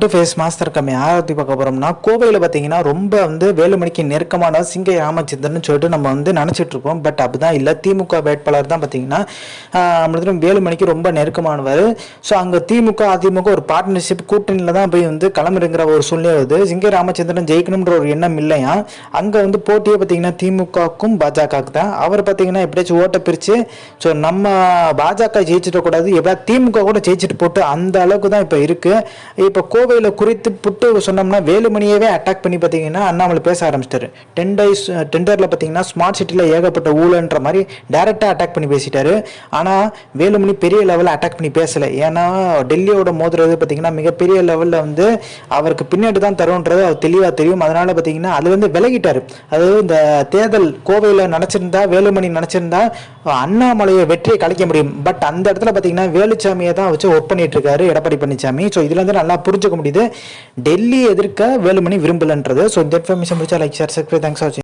To face master கம்மி ஆரத்தி பார்க்க போகிறோம்னா கோவையில் பார்த்தீங்கன்னா ரொம்ப வந்து வேலுமணிக்கு நெருக்கமான சிங்கை ராமச்சந்திரன் சொல்லிட்டு நம்ம வந்து நினச்சிட்டு இருக்கோம். பட் அப்படிதான் இல்லை. திமுக வேட்பாளர் தான் பார்த்தீங்கன்னா நம்மளுக்கு வேலுமணிக்கு ரொம்ப நெருக்கமானவர். ஸோ அங்கே திமுக அதிமுக ஒரு பார்ட்னர்ஷிப் கூட்டணியில் தான் போய் வந்து களமிறங்குற ஒரு சூழ்நிலை வருது சிங்கை ராமச்சந்திரன் ஜெயிக்கணுன்ற ஒரு எண்ணம் இல்லையா? அங்கே வந்து போட்டியே பார்த்தீங்கன்னா திமுகவுக்கும் பாஜகவுக்கு தான். அவர் பார்த்தீங்கன்னா எப்படியாச்சும் ஓட்டை பிரித்து ஸோ நம்ம பாஜக ஜெயிச்சிடக்கூடாது. எப்படியா திமுக கூட ஜெயிச்சிட்டு போட்டு அந்த அளவுக்கு தான் இப்போ இருக்குது இப்போ கோவையில் குறித்து புட்டு சொன்னோம்னா வேலுமணியவே அட்டாக் பண்ணி பார்த்தீங்கன்னா அண்ணாமலை பேச ஆரம்பிச்சிட்டாரு. டெண்டர்ஸ் டெண்டரில் பார்த்தீங்கன்னா ஸ்மார்ட் சிட்டியில் ஏகப்பட்ட ஊழன்ற மாதிரி டேரெக்டாக அட்டாக் பண்ணி பேசிட்டாரு. ஆனால் வேலுமணி பெரிய லெவலில் அட்டாக் பண்ணி பேசலை. ஏன்னா டெல்லியோட மோதுறது பார்த்தீங்கன்னா மிகப்பெரிய லெவலில் வந்து அவருக்கு பின்னாடி தான் தரும்ன்றது அவர் தெளிவாக தெரியும். அதனால் பார்த்தீங்கன்னா அது வந்து அதாவது இந்த தேர்தல் கோவையில் நினச்சிருந்தா வேலுமணி நினச்சிருந்தா அண்ணாமலையை வெற்றியை கலைக்க முடியும். பட் அந்த இடத்துல பார்த்தீங்கன்னா வேலுச்சாமியை தான் வச்சு ஒர்க் பண்ணிட்டு இருக்காரு எடப்பாடி பழனிசாமி. ஸோ இதில் வந்து நல்லா புரிஞ்சுக்க முடியுது. டெல்லி எதிர்க்க வேலுமணி விரும்பலன்றது. ஸோ இந்த இன்ஃபர்மேஷன் பிடிச்சா லைக் ஷேர் சப்ஸ்கிரைப் தேங்க்ஸ் வாட்சிங்